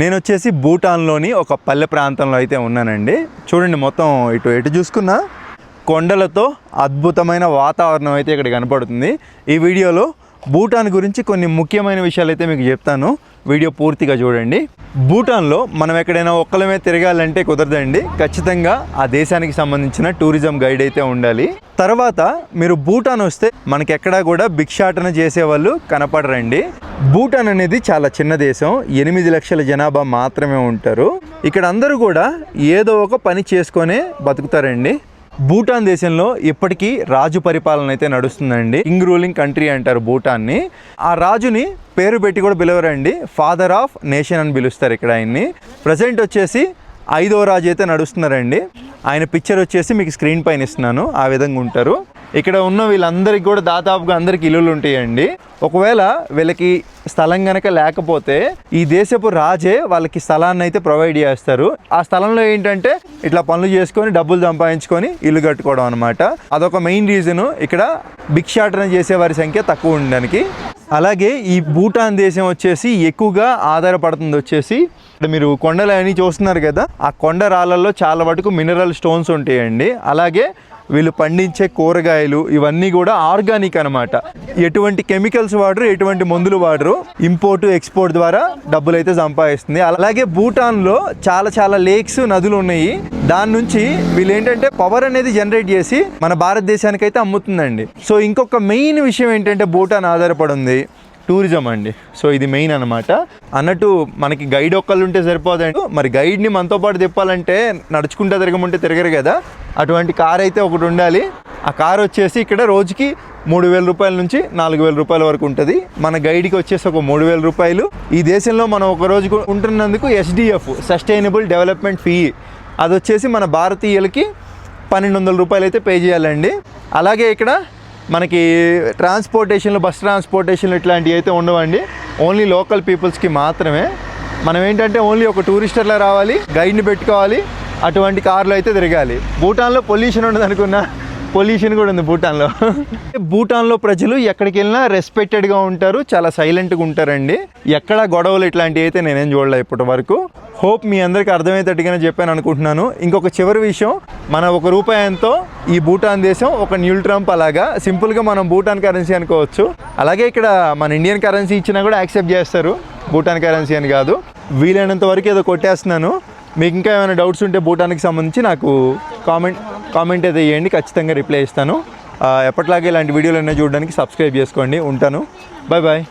నేను వచ్చేసి భూటాన్లోని ఒక పల్లె ప్రాంతంలో అయితే ఉన్నానండి. చూడండి మొత్తం ఇటు ఎటు చూసుకున్నా కొండలతో అద్భుతమైన వాతావరణం అయితే ఇక్కడ కనపడుతుంది. ఈ వీడియోలో భూటాన్ గురించి కొన్ని ముఖ్యమైన విషయాలు అయితే మీకు చెప్తాను. వీడియో పూర్తిగా చూడండి. భూటాన్లో మనం ఎక్కడైనా ఒక్కలమే తిరగాలంటే కుదరదండి. ఖచ్చితంగా ఆ దేశానికి సంబంధించిన టూరిజం గైడ్ అయితే ఉండాలి. తర్వాత మీరు భూటాన్ వస్తే మనకి ఎక్కడా కూడా భిక్షాటన చేసేవాళ్ళు కనపడరండి. భూటాన్ అనేది చాలా చిన్న దేశం. ఎనిమిది లక్షల జనాభా మాత్రమే ఉంటారు. ఇక్కడ అందరూ కూడా ఏదో ఒక పని చేసుకొనే బతుకుతారండి. భూటాన్ దేశంలో ఇప్పటికీ రాజు పరిపాలన అయితే నడుస్తుందండి. కింగ్ రూలింగ్ కంట్రీ అంటారు భూటాన్ని. ఆ రాజుని పేరు పెట్టి కూడా పిలవరండి. ఫాదర్ ఆఫ్ నేషన్ అని పిలుస్తారు ఇక్కడ ఆయన్ని. ప్రజెంట్ వచ్చేసి ఐదో రాజు అయితే నడుస్తున్నారండి. ఆయన పిక్చర్ వచ్చేసి మీకు స్క్రీన్ పైన ఇస్తున్నాను. ఆ విధంగా ఉంటారు. ఇక్కడ ఉన్న వీళ్ళందరికీ కూడా దాదాపుగా అందరికి ఇల్లులు ఉంటాయండి. ఒకవేళ వీళ్ళకి స్థలం గనక లేకపోతే ఈ దేశపు రాజే వాళ్ళకి స్థలాన్ని అయితే ప్రొవైడ్ చేస్తారు. ఆ స్థలంలో ఏంటంటే ఇట్లా పనులు చేసుకొని డబ్బులు సంపాదించుకొని ఇల్లు కట్టుకోవడం అనమాట అదొక మెయిన్ రీజను. ఇక్కడ భిక్షాటన చేసే వారి సంఖ్య తక్కువ ఉండడానికి. అలాగే ఈ భూటాన్ దేశం వచ్చేసి ఎక్కువగా ఆధారపడుతుంది వచ్చేసి. మీరు కొండలు అని చూస్తున్నారు కదా ఆ కొండ రాళ్ళల్లో చాలా వరకు మినరల్ స్టోన్స్ ఉంటాయండి. అలాగే వీళ్ళు పండించే కూరగాయలు ఇవన్నీ కూడా ఆర్గానిక్ అనమాట ఎటువంటి కెమికల్స్ వాడరు ఎటువంటి మందులు వాడరు. ఇంపోర్ట్ ఎక్స్పోర్ట్ ద్వారా డబ్బులు అయితే సంపాదిస్తుంది. అలాగే భూటాన్లో చాలా చాలా లేక్స్ నదులు ఉన్నాయి. దాని నుంచి వీళ్ళు ఏంటంటే పవర్ అనేది జనరేట్ చేసి మన భారతదేశానికి అయితే అమ్ముతుందండి. సో ఇంకొక మెయిన్ విషయం ఏంటంటే భూటాన్ ఆధారపడి ఉంది. టూరిజం అండి. సో ఇది మెయిన్ అనమాట అన్నట్టు మనకి గైడ్ ఒక్కళ్ళు ఉంటే సరిపోదండి. మరి గైడ్ని మనతో పాటు తిప్పాలంటే నడుచుకుంటూ తిరగమంటే తిరగరు కదా. అటువంటి కార్ అయితే ఒకటి ఉండాలి. ఆ కార్ వచ్చేసి ఇక్కడ రోజుకి మూడు వేల రూపాయల నుంచి నాలుగు వేల రూపాయల వరకు ఉంటుంది. మన గైడ్కి వచ్చేసి ఒక మూడు వేల రూపాయలు. ఈ దేశంలో మనం ఒక రోజు ఉంటున్నందుకు ఎస్డిఎఫ్ సస్టైనబుల్ డెవలప్మెంట్ ఫీ అది వచ్చేసి మన భారతీయులకి పన్నెండు వందల రూపాయలు అయితే పే చేయాలండి. అలాగే ఇక్కడ మనకి ట్రాన్స్పోర్టేషన్లు బస్ ట్రాన్స్పోర్టేషన్లు ఇట్లాంటివి అయితే ఉండవండి. ఓన్లీ లోకల్ పీపుల్స్కి మాత్రమే. మనం ఏంటంటే ఓన్లీ ఒక టూరిస్టర్లా రావాలి గైడ్ని పెట్టుకోవాలి అటువంటి కార్లు అయితే తిరగాలి. భూటాన్లో పొల్యూషన్ ఉండదు అనుకున్నా పొల్యూషన్ కూడా ఉంది భూటాన్లో. భూటాన్లో ప్రజలు ఎక్కడికి వెళ్ళినా రెస్పెక్టెడ్గా ఉంటారు చాలా సైలెంట్గా ఉంటారండి. ఎక్కడ గొడవలు ఇట్లాంటివి అయితే నేనేం చూడలే ఇప్పటి వరకు. హోప్ మీ అందరికీ అర్థమయ్యేటట్టుగానే చెప్పాను అనుకుంటున్నాను. ఇంకొక చివరి విషయం మన ఒక రూపాయంతో ఈ భూటాన్ దేశం ఒక న్యూల్ ట్రంప్ అలాగా సింపుల్గా మనం భూటాన్ కరెన్సీ అనుకోవచ్చు. అలాగే ఇక్కడ మన ఇండియన్ కరెన్సీ ఇచ్చినా కూడా యాక్సెప్ట్ చేస్తారు. భూటాన్ కరెన్సీ అని కాదు. వీలైనంత వరకు ఏదో కొట్టేస్తున్నాను. మీకు ఇంకా ఏమైనా డౌట్స్ ఉంటే భూటాన్కి సంబంధించి నాకు కామెంట్ కామెంట్ అయితే చేయండి ఖచ్చితంగా రిప్లై ఇస్తాను. ఎప్పటిలాగే ఇలాంటి వీడియోలు అయినా చూడడానికి సబ్స్క్రైబ్ చేసుకోండి. ఉంటాను. Bye bye